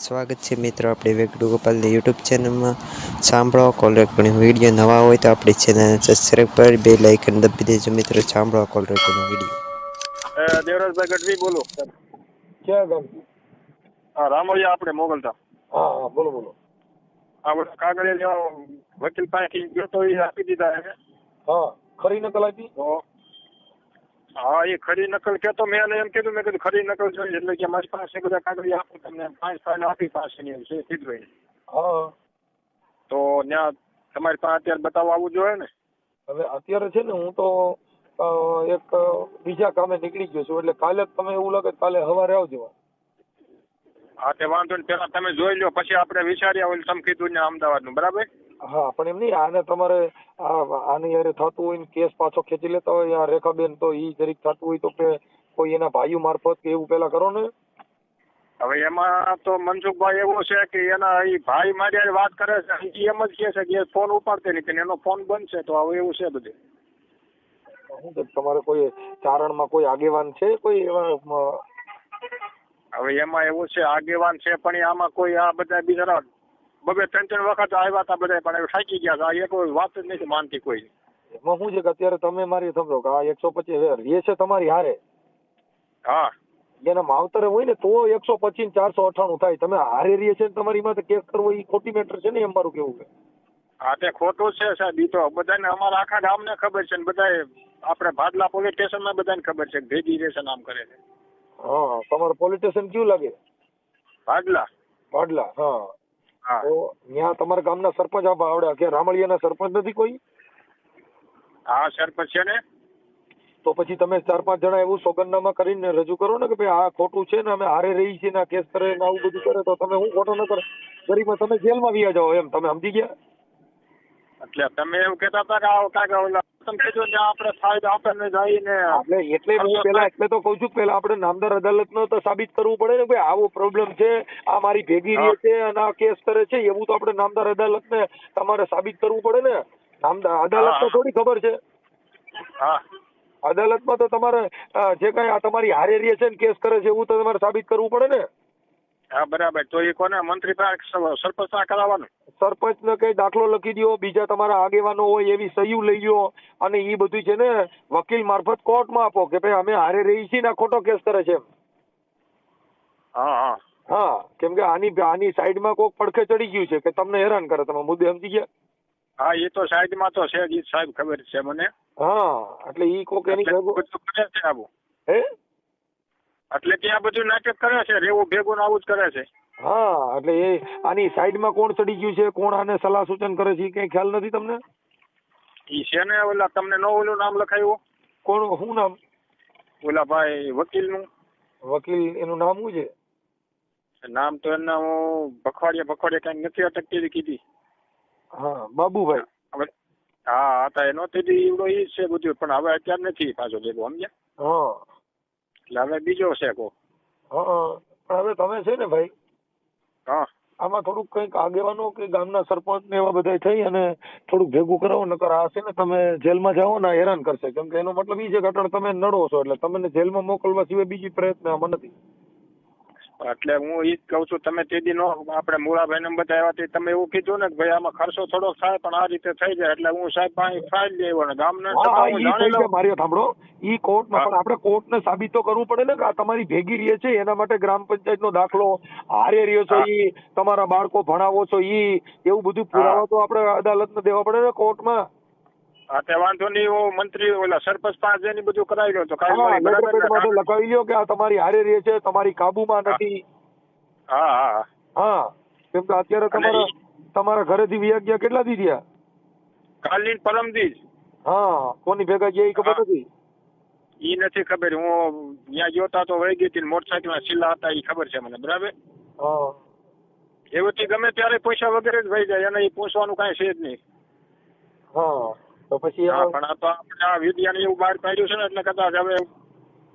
સ્વાગત છે મિત્રો આપણે વેગડુ ગોપાલની યુટ્યુબ ચેનલમાં. સાંભળો કોલ રેકોર્ડિંગ વીડિયો નવા હોય તો આપણી ચેનલને સબસ્ક્રાઈબ પર બે લાઇકન દબી દેજો મિત્રો. સાંભળો કોલ રેકોર્ડિંગ વીડિયો. દેવરાજભાઈ ગઢવી બોલો. ક્યાં ગામ? હા રામોયા આપણે મોગલતા હા હા બોલો બોલો. આપણે કાગળિયા વકીલ પાસેથી ગયો તો એ આપી દીધા હા ખરી નકલ આપી? હા એ ખરી નકલ કહેતો મેં એને એમ કીધું મેં કીધું ખરી નકલ જોઈએ એટલે કે મારી પાસે બધા કાગળિયા આપું તમને પાંચ ફાઇલ આપી પાસે ની છે સિદ્ધભાઈ હા. તો ત્યાં તમારી પાસે અત્યારે બતાવવા આવવું જોઈએ ને? હવે અત્યારે છે ને હું તો એક બીજા કામે નીકળી ગયો છું એટલે કાલે તમે એવું લાગે કાલે સવારે આવજો. હા તે વાંધો ને પેલા તમે જોઈ લો પછી આપણે વિચાર્યા હોય તમે કીધું ને અમદાવાદનું બરાબર? હા પણ એમ નહીં આને તમારે આની યારે થતું હોય ને કેસ પાછો ખેંચી લેતા હોય આ રેખાબેન તો ઈ જરીક થતું હોય તો કે કોઈ એના ભાઈઓ મારફત કે એવું પેલા કરો ને? હવે એમાં તો મનસુખભાઈ એવો છે કે એના એ ભાઈ મારી વાત કરે છે એમ જ કહે છે કે ફોન ઉપાડતે નહીં ને એનો ફોન બંધ છે તો હવે એવું છે બધું. કે તમારે કોઈ ચારણમાં કોઈ આગેવાન છે કોઈ એવા હવે એમાં એવું છે આગેવાન છે પણ આમાં કોઈ આ બધા બિચારા બબે ત્રણ ત્રણ વખત આવ્યા હતા બધા પણ થાકી ગયા હતા એ કોઈ વાત જ નથી માનતી કોઈ. એમાં શું છે કે અત્યારે તમે મારી સમજો કે આ એકસો પચીસ રે છે તમારી હારે. હા. એના માવતરે હોય ને તો એકસો પચીસ ચારસો અઠાણું થાય. તમે હારે રહીએ છે તમારી માથે કેસ કરવો એ ખોટી મેટર છે ને એમ મારું કેવું છે? હા તે ખોટું છે સાહેબ ઈ તો. બધાને અમારા આખા ગામને ખબર છે ને બધા આપણે ભાદલા પોલીસ સ્ટેશનમાં બધાને ખબર છે કે ભેગી રહેશે નામ કરે છે. હા તમારું પોલીસ સ્ટેશન કયું લાગે? ભાડલા વાડલા હા હા. તો ત્યાં તમારા ગામના સરપંચ આપ આવડે. કે રામળિયાના સરપંચ નથી કોઈ? હા સરપંચ છે ને? તો પછી તમે ચાર પાંચ જણા એવું સોગંદનામા કરીને રજૂ કરો ને કે ભાઈ આ ખોટું છે ને અમે હારે રહી છીએ ને આ કેસ કરે ને આવું બધું કરે તો તમે હું ખોટો ન કરો? ગરીબમાં તમે જેલમાં વ્યા જાઓ એમ. તમે સમજી ગયા? એટલે તમે એવું કેતા હતા કે આ કાંઈક ઓલા તમે કીધું કે આપણે ફાયદો આપણને જઈને એટલે એટલે હું પેલા એટલે તો કહું છું કે પેલા આપણે નામદાર અદાલત તો સાબિત કરવું પડે ને ભાઈ આવો પ્રોબ્લેમ છે આ મારી ભેગી રહે છે અને આ કેસ કરે છે એવું તો આપણે નામદાર અદાલતને તમારે સાબિત કરવું પડે ને. નામદાર અદાલત તો થોડી ખબર છે. હા. અદાલતમાં તો તમારે જે કઈ આ તમારી હારે રહે છે ને કેસ કરે છે એવું તો તમારે સાબિત કરવું પડે ને. હા બરાબર. તો એ કોને? મંત્રી સરપંચ ના કરાવવાનું? સરપંચ ને કઈ દાખલો લખી દો બીજા તમારા આગેવાનો હોય એવી સહી લઈ લો અને એ બધું છે ને વકીલ મારફત કોર્ટમાં આપો કે ભાઈ અમે હારે રહી છીએ ને ખોટો કેસ કરે છે હા હા. હા કેમ કે આની આની સાઈડમાં કોઈક પડખે ચડી ગયું છે કે તમને હેરાન કરે તમે મુદ્દે સમજી ગયા? હા એ તો સાઈડમાં તો છે સાહેબ ખબર છે મને. હા એટલે ઈ કોક એની હે? એટલે ત્યાં બધું નાટક કરે છે રેવું ભેગું આવું જ કરે છે. હા એટલે એ આની સાઈડમાં કોણ ચડી ગયું છે કોણ આને સલાહ સૂચન કરે છે કઈ ખ્યાલ નથી તમને? ઈ છે ને ઓલા તમને નો ઓલું નામ લખાયું? કોણ શું નામ? ઓલા ભાઈ વકીલનું વકીલ એનું નામ શું છે? નામ તો એના હું ભખવાડિયા ભખવાડિયા કઈ નથી અટકતી કીધી. હા બાબુભાઈ. હા હતા એનો તેથી એવડો ઈ છે બધું પણ હવે અત્યારે નથી પાછો ભેગો સમજ્યા? હા. એટલે હવે બીજો છે કો હા પણ હવે તમે છે ને ભાઈ હા. આમાં થોડુંક કંઈક આગેવાનો કે ગામના સરપંચ ને એવા બધા થઈ અને થોડુંક ભેગું કરાવો નકર આ છે ને તમે જેલમાં જાઓ ને હેરાન કરશે. કેમ કે એનો મતલબ એ છે કે અટાણે તમે નડો છો એટલે તમને જેલમાં મોકલવા સિવાય બીજી પ્રયત્ન આમાં નથી. એટલે હું એ જ કહું છું તમે તે દી નો આપણે મુળાભાઈ ને બધા આવ્યા તે તમે એવું કીધું ને કે ભાઈ આમાં ખર્ચો થોડોક થાય પણ આ રીતે થઈ જાય એટલે હું સાહેબ પાસે ફાઇલ લેવો ને ગામને મારી સાંભળો. ઈ કોર્ટમાં પણ આપણે કોર્ટને સાબિત તો કરવું પડે ને કે આ તમારી ભેગી રહે છે એના માટે ગ્રામ પંચાયત નો દાખલો હારે રહ્યો છો. ઈ તમારા બાળકો ભણાવો છો ઈ એવું બધું પુરાવા તો આપણે અદાલતને દેવા પડે ને કોર્ટમાં હા તે વાંધો નહીં હું મંત્રી ઓલા સરપંચ પાસે જઈને બધું કરાવી લો તો ને? લખાવી લ્યો કે આ તમારી હારે રહે છે તમારી કાબુમાં નથી. હા હા હા. કેમ કે અત્યારે તમારા તમારા ઘરેથી વ્યા ગયા કેટલા દી થયા? કાલની ને પરમદી હા કોની ભેગા ગયા એ ખબર નથી? ઈ નથી ખબર હું ત્યાં ગયો તા તો વહી ગઈ હતી મોટરસાઇકલ ના છેલ્લા હતા એ ખબર છે મને બરાબર? હા. એવથી ગમે ત્યારે પૈસા વગેરે જ વહી જાય અને એ પૂછવાનું કાંઈ છે જ નહીં. હા. તો પછી આ- પણ આ તો આપણે આ વિદ્યાને એવું બહાર પાડ્યું છે ને એટલે કદાચ હવે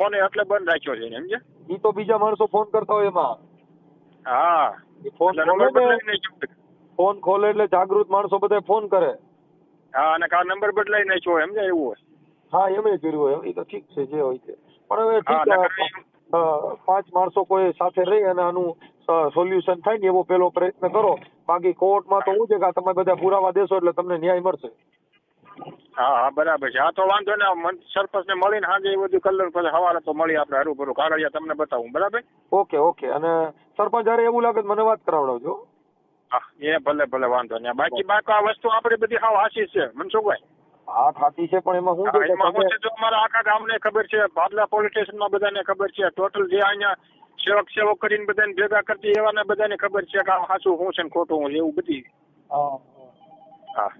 ફોને એટલે બંધ રાખ્યો છે એમ છે? ઈ તો બીજા માણસો ફોન કરતા હોય એમાં. હા. ફોન ખોલે ને ફોન ખોલે એટલે જાગૃત માણસો બધા ફોન કરે. હા અને કા નંબર બદલાઈ નાખ્યો એમ છે એવું હોય. હા એમ કર્યું હોય એ તો ઠીક છે જે હોય તે. પણ હવે ઠીક છે પાંચ માણસો કોઈ સાથે રહી અને આનું સોલ્યુશન થાય ને એવો પેલો પ્રયત્ન કરો. બાકી કોર્ટમાં તો હું. છે કે તમે બધા પુરાવા દેશો એટલે તમને ન્યાય મળશે. હા હા બરાબર છે. હા તો વાંધો ને સરપંચ ને મળીને હાજે એ બધું કલર પછી સવારે તો મળી આપણે હરું કાગળિયા તમને બતાવું બરાબર? Okay okay. અને સરપંચ જયારે એવું લાગે મને વાત કરાવડાવજો. હા એ ભલે ભલે વાંધો નહીં બાકી બાકી આ વસ્તુ આપણે બધી હાવ હાસી મને છે મનસુખભાઈ હા થાતી છે પણ એમાં શું એમાં છે જો અમારા આખા ગામને ખબર છે ભાદલા પોલીસ સ્ટેશનમાં બધાને ખબર છે ટોટલ જે અહીંયા સેવક સેવક કરીને બધાને ભેગા કરતી એવાને બધાને ખબર છે કે આ હાસું હું છે ને ખોટું હું એવું બધી. હા, હા.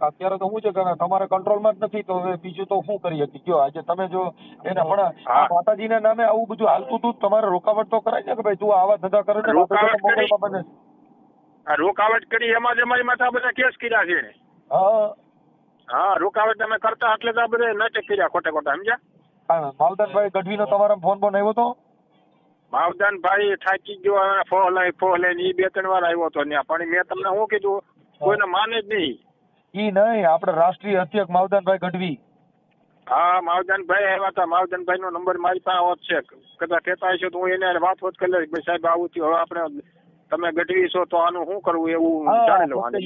અત્યારે તો હું છે કે તમારે કંટ્રોલમાં જ નથી તો હવે બીજું તો શું કરી હતી કયો આજે તમે જો એને પણ માતાજીના નામે આવું બધું હાલતું હતું તમારે રોકાવટ તો કરાય ને કે ભાઈ? તું આવા ધંધા કરે છે રોકાવટ કરી. બને. રોકાવટ કરી એમાં જ અમારી માથે બધા કેસ કર્યા છે હા. હા રોકાવટ તમે કરતા એટલે તો આ બધા નાટક કર્યા ખોટા ખોટા સમજ્યા? માવદાનભાઈ ગઢવીનો તમારા ફોન બોન આવ્યો તો? માવદાન ભાઈ થાકી ગયો હવે ફો લઈ ફો લઈને એ બે ત્રણ વાર આવ્યો હતો ત્યાં. પણ મેં તમને શું કીધું કોઈને માને જ નહીં. ઈ નહીં આપણે રાષ્ટ્રીય અધ્યક્ષ માવદાનભાઈ ગઢવી. હા માવદાનભાઈ આવ્યા હતા. માવદાનભાઈ નો નંબર મારી પાસે છે. કદાચ કહેતા હશે તો હું એને વાત વાત કરી લઈશ. સાહેબ આવું થયું. હવે આપણે તમે ગઢવી છો તો આનું શું કરવું એવું હા જાણી લો પોતે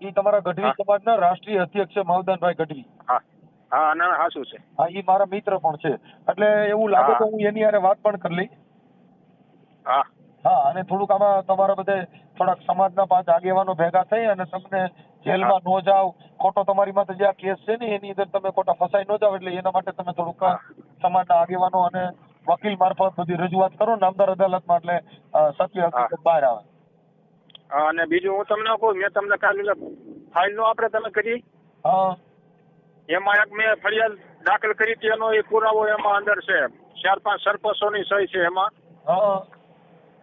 ઈ તમારા ગઢવી હા. સમાજના રાષ્ટ્રીય અધ્યક્ષ છે માવદાનભાઈ ગઢવી. હા. હા ના હાસું છે. હા ઈ મારા મિત્ર પણ છે. એટલે એવું લાગે. તો હું એની હારે વાત પણ કરી લઈ હા. હા અને થોડુંક આમાં તમારા બધે થોડાક સમાજના પાંચ આગેવાનો ભેગા થઈ અને તમને જેલમાં ન જાવ ખોટો તમારી માથે જે આ કેસ છે ને એની અંદર તમે ખોટા ફસાઈ ન જાવ એટલે એના માટે તમે થોડુંક સમાજના આગેવાનો અને વકીલ મારફત બધી રજૂઆત કરો નામદાર અદાલતમાં એટલે સત્ય હકીકત બહાર આવે. અને બીજું હું તમને કહું મેં તમને કાલે ફાઇલ નો આપણે તમે કરી? હા. એમાં એક મેં ફરિયાદ દાખલ કરી હતી એનો એ પુરાવો એમાં અંદર છે. ચાર પાંચ સરપંચોની સહી છે એમાં. હા.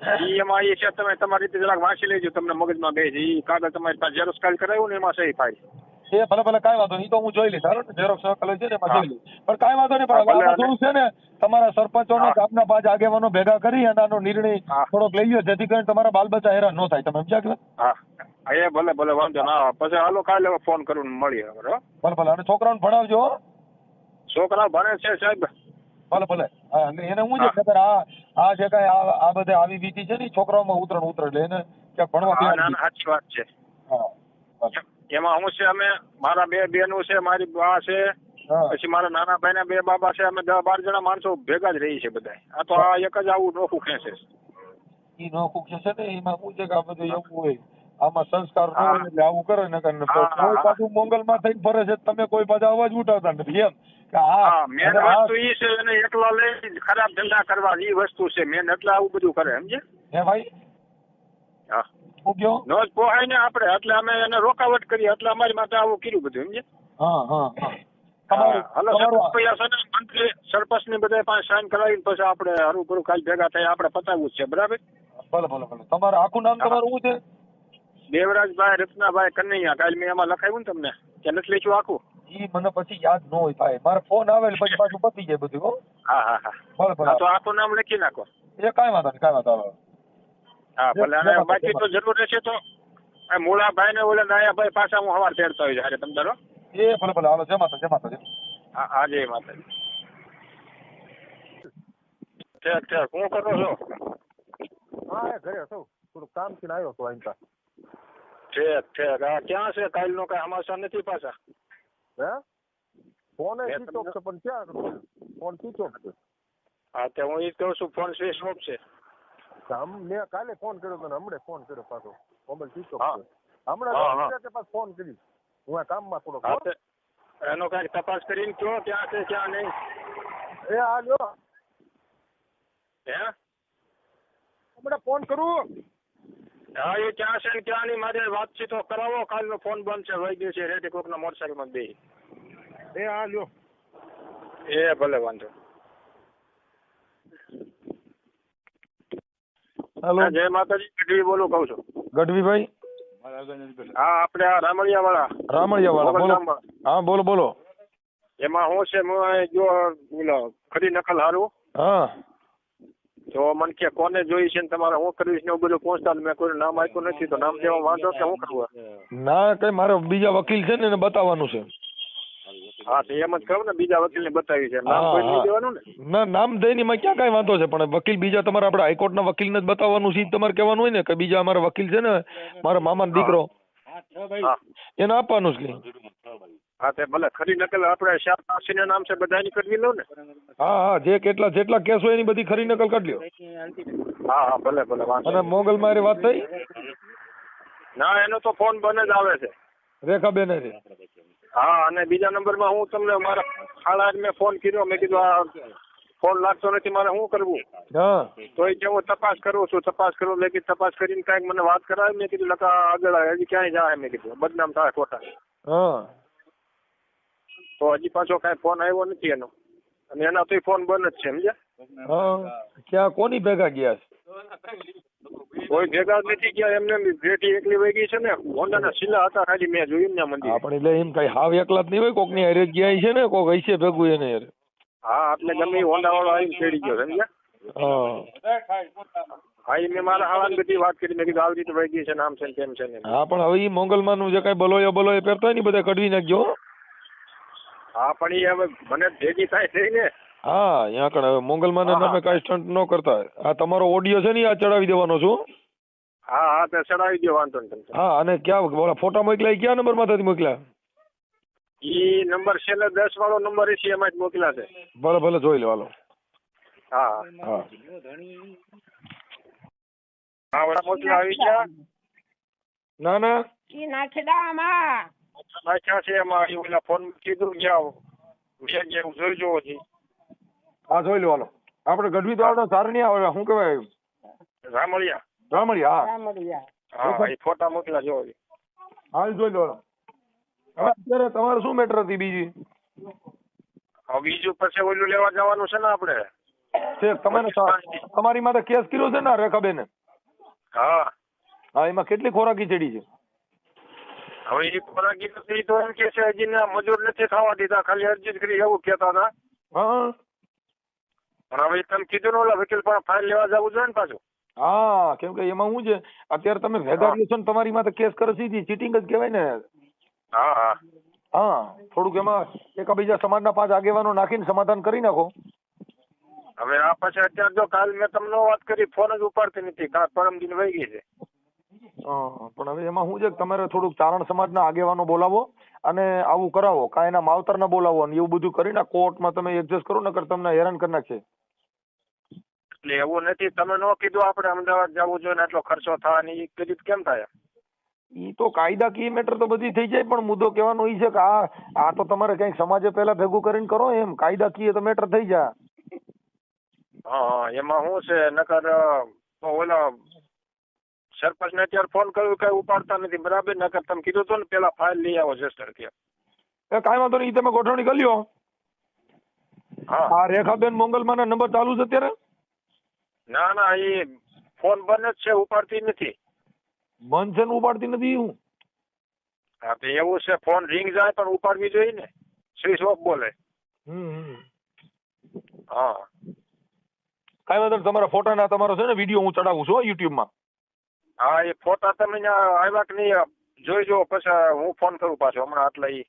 ઈ એમાં એ છે તમે તમારી રીતે જરાક વાંચી લેજો તમને મગજમાં બે છે. ઈ કાગળ તમારી પાસે ઝેરોક્ષ કાલ કરાવ્યું ને એમાં સહી ફાઇલ એ ભલે ભલે કઈ વાંધો નહીં. તો હું જોઈ લઈશ. સારું ને ઝેરોક્ષ કલર છે ને એમાં જોઈ લઈશ. પણ કઈ વાંધો નહીં પણ આમાં થોડું છે ને તમારા સરપંચો ને ગામના પાંચ આગેવાનો ભેગા કરી અને આનો નિર્ણય થોડોક લઈ લો જેથી કરીને તમારા બાલ બચ્ચા હેરાન ન થાય. તમે સમજ્યા કે હા, એ ભલે ભલે વાંધો ના આવે. પછી હાલો કાલે ફોન કરું મળીએ બરાબર ભલે ભલે. અને છોકરાઓને ભણાવજો છોકરા ભણે છે સાહેબ. ભલે ભલે. એટલે એને હું છે ખબર આ આ જે કઈ આ બધે આવી વીતી છે ને છોકરાઓમાં ઉતરણ ઉતરે એટલે એને ક્યાંક ભણવા સાચી વાત છે. એમાં હું છે અમે મારા બે બેનો છે મારી બા છે પછી મારા નાના ભાઈ ના બે બાબા છે અમે દસ બાર જણા માણસો ભેગા જ રહી છે બધા આ તો આ એક જ આવું નોખું ખેંચે છે. ઈ નોખું છે ને એમાં શું છે કે આ બધું એવું હોય. આમાં સંસ્કાર ન હોય એટલે આવું કરે ને કોઈ પાછું મોંગલમાં થઈને ફરે છે તમે કોઈ પાછા અવાજ ઉઠાવતા નથી એમ. કે હા આ મેન વસ્તુ ઈ છે એને એકલો લઈ ખરાબ ધંધા કરવા ઈ વસ્તુ છે મેન એટલે આવું બધું કરે સમજે હે ભાઈ? હું. કયો નો પોહાય ને આપણે એટલે અમે એને રોકાવટ કરી એટલે અમારી માટે આવું કર્યું બધું સમજે હા હા મંત્રી સરપંચની બધા પાસે સાઈન કરાવીને પછી આપણે હરું ભરું કાલ ભેગા થાય આપણે પતાવવું જ છે બરાબર? ભલે ભલે ભલે. તમારું આખું નામ તમારું શું છે? દેવરાજભાઈ રત્નાભાઈ કનૈયા કાલ મેં એમાં લખાવ્યું ને તમને કે નથી લખ્યું આખું. ઈ મને પછી યાદ ન હોય ભાઈ. મારો ફોન આવે એટલે પછી પાછું પતી જાય બધું હો. હા હા હા. ભલે ભલે તો આખું નામ લખી નાખો. એ કાંઈ વાંધો નહીં કાંઈ વાંધો હા ભલે અને બાકી તો જરૂર રહેશે તો આ મૂળાભાઈ ને ઓલા નાયાભાઈ પાછા હું હવાર તેડતા હોય જયારે તમે તારો એ ભલે ભલે હાલો જય માતા જય જમાતો. હા હા જય માતાજી. ઠેક ઠેક હું કરો છો? હા એ ઘરે છું થોડુંક કામથી આવ્યો તો અહીં. ઠેક ઠેક આ ક્યાં છે? કાલનો કઈ સમાચાર નથી પાછા? હે? ફોન સ્વિચ ઓફ છે પણ ક્યાં ફોન સ્વિચ ઓફ છે. હા તે હું એ જ કહું છું ફોન સ્વિચ ઓફ છે. હમ મેં કાલે ફોન કર્યો તો હમણે ફોન કર્યો પાછો. મોબાઈલ સ્વિચ ઓફ છે. હમણાં. મિનિટે પાછો ફોન કરી હું આ કામમાં થોડો એનો કંઈક તપાસ કરીને કયો ક્યાં છે ક્યાં નહીં. એ આ લ્યો હે? હમણાં ફોન કરું. હા એ ક્યાં છે ને ક્યાં નહીં મારે વાતચીતો કરાવો કાલનો ફોન બંધ છે વહી ગયો છે રેડી કોકના મોટરસાઇકલમાં બે. એ હા લ્યો. એ ભલે વાંધો. હેલો. જય માતાજી ગઢવી બોલું કહું છું. ગઢવીભાઈ? હા આપણે આ રામળિયા વાળા રામળિયા વાળા બોલો હા બોલો બોલો. એમાં હું છે હું જો ખરી નકલ હારું. હા. તો મને કે કોને જોઈ છે ને તમારે હું કરીશ ને એવું બધું પહોંચતા મેં કોઈ નામ આપ્યું નથી તો નામ દેવા વાંધો કે હું કરવું? ના કઈ મારે બીજા વકીલ છે ને એને બતાવવાનું છે. હા તો એમ જ કહું ને બીજા વકીલ ને બતાવી છે. નામ કોઈ નહીં દેવાનું ને? ના નામ દઈ એમાં ક્યાં કઈ વાંધો છે? પણ વકીલ બીજા તમારે આપણે હાઈકોર્ટના વકીલને જ બતાવવાનું છે તમારે કહેવાનું હોય ને કે બીજા અમારા વકીલ છે ને મારા મામાનો દીકરો એને આપવાનું જ હા તે ભલે. ખરી નકલ આપણે શાહ પાસીના નામ છે બધાની કરવી લો ને. હા હા જે કેટલા જેટલા કેસ હોય એની બધી ખરી નકલ કાઢ લ્યો. હા હા ભલે ભલે અને. મોગલ મારી વાત થઈ? ના એનો તો ફોન બને જ આવે છે. રેખાબેન રે હા અને બીજા નંબરમાં હું તમને મારા ખાલા મેં ફોન કર્યો. મેં કીધું આ ફોન લાગતો નથી મારે શું કરવું? હા. તો એ કે હું તપાસ કરું છું તપાસ કરું. મેં કીધું તપાસ કરીને કાંઈક મને વાત કરાવી. મેં કીધું લકા આગળ હજી ક્યાંય જાય મેં કીધું બદનામ થાય ખોટા. હા. તો હજી પાછો કાંઈ ફોન આવ્યો નથી એનો. અને એના તો ફોન બંધ જ છે સમજ્યા? હા. ક્યાં કોની ભેગા ગયા છે? કોઈ ભેગા નથી ગયા એમને ભેટી એકલી વહી ગઈ છે ને. હોન્ડાના શિલા હતા ખાલી મેં જોયું ને મંદિર. આપણે એટલે એમ કઈ હાવ એકલા જ નહીં હોય કોકની હારે ગયા છે ને કોક હશે ભેગું એને યાર હા એટલે ગમે હોન્ડા વાળો આવીને ચડી ગયો સમજ્યા? હા. એ મેં મારા હાલાની બધી વાત કરી મેં કીધું આવી રીતે વહી ગઈ છે નામ છે ને તેમ છે હા પણ હવે એ મોગલમાં નું જે કઈ બલોયો બલોય પહેરતા હોય ને બધા કઢવી નાખજો હો. પણ એ હવે મને ભેગી થાય છે ને. હા અહીંયા આગળ હવે મોગલમાં તમે કાંઈ સ્ટન્ટ ન કરતા. આ તમારો ઓડિયો છે ને આ ચડાવી દેવાનો છું? હા હા તે ચડાવી દો વાંધો નહીં હા અને ક્યાં બોલા ફોટા મોકલ્યા ક્યાં કયા નંબરમાંથી મોકલ્યા? ઈ નંબર છેલ્લે દસ વાળો નંબર છે એમાં જ મોકલા છે. ભલે ભલે જોઈ લો હાલો. હા. હા. હા વડા મોકલા આવી ગયા? ના ના. ઈ નાખેડામાં નાખ્યા છે એમાં ઓલા ફોન કીધું ગયા મેં જે જોઈ જોવો છે. હા જોઈ લો હાલો. આપણે ગઢવી તો આવડે સારણી આવે શું કહેવાય? રામળિયા. રામળિયા હા. રામડિયા હા એ ફોટા મોકલા જોવો હાલ જોઈ લો હવે અત્યારે તમારે શું મેટર હતી બીજી? હવે બીજું પછી ઓલું લેવા જવાનું છે ને આપણે. છે તમારે તમારી માથે કેસ કર્યો છે ને રેખાબેન? હા. હા એમાં કેટલી ખોરાકી ચડી છે? હવે એ ખોરાકી નથી તો એમ કે છે હજી મજૂર નથી થવા દીધા ખાલી અરજી કરી એવું કેતા હતા. હા. પણ હવે તમે કીધું ને ઓલા વકીલ પણ ફાઇલ લેવા જવું જોઈએ ને પાછું. હા કેમ કે એમાં શું છે અત્યારે તમે ભેગા છો ને તમારી માથે કેસ કરે સીધી ચીટિંગ જ કહેવાય ને. હા હા. હા થોડુંક એમાં એકાબીજા સમાજના પાંચ આગેવાનો નાખીને સમાધાન કરી નાખો. હવે આ પછી અત્યારે જો કાલ મેં તમને વાત કરી ફોન જ ઉપાડતી નથી કાલ પરમ દિન વહી ગઈ છે. હા, પણ હવે એમાં શું છે કે તમારે થોડુંક ચારણ સમાજના આગેવાનો બોલાવો અને આવું કરાવો કાંઈ એના માવતરને બોલાવો અને એવું બધું કરીને કોર્ટમાં તમે એડજસ્ટ કરો નકર તમને હેરાન કરી નાખશે. એટલે એવું નથી તમે નો કીધું આપણે અમદાવાદ જવું જોઈએ ને આટલો ખર્ચો થાય ને એ કીધું કેમ થાય? ઈ તો કાયદાકીય મેટર તો બધી થઈ જાય પણ મુદ્દો કહેવાનો ઈ છે કે આ આ તો તમારે કંઈક સમાજે પહેલા ભેગું કરીને કરો એમ કાયદાકીય તો મેટર થઈ જાય. હા હા એમાં શું છે નકર ઓલા સરપંચ ને અત્યારે ફોન કર્યો કઈ ઉપાડતા નથી. બરાબર? નકર તમે કીધું તો ને પેલા ફાઇલ લઈ આવો જસ્ટર કે. કાંઈ વાંધો નહીં તમે ગોઠવણી કરી લ્યો હા. રેખાબેન મોંગલમાના નંબર ચાલુ છે અત્યારે? ના ના એ ફોન બંધ જ છે ઉપાડતી નથી. બંધ છે ને ઉપાડતી નથી? હું હા તો એવું છે ફોન રિંગ જાય પણ ઉપાડવી જોઈએ ને. સ્વિચ ઓફ બોલે. હા. કાંઈ વાંધો તમારા ફોટા ના તમારો છે ને વીડિયો હું ચડાવું છું યુટ્યુબમાં. હા, એ ફોટા તમે ત્યાં આવ્યા કે નહીં જોઈ જો પછી હું ફોન કરું પાછો. હમણાં આટલા ઈ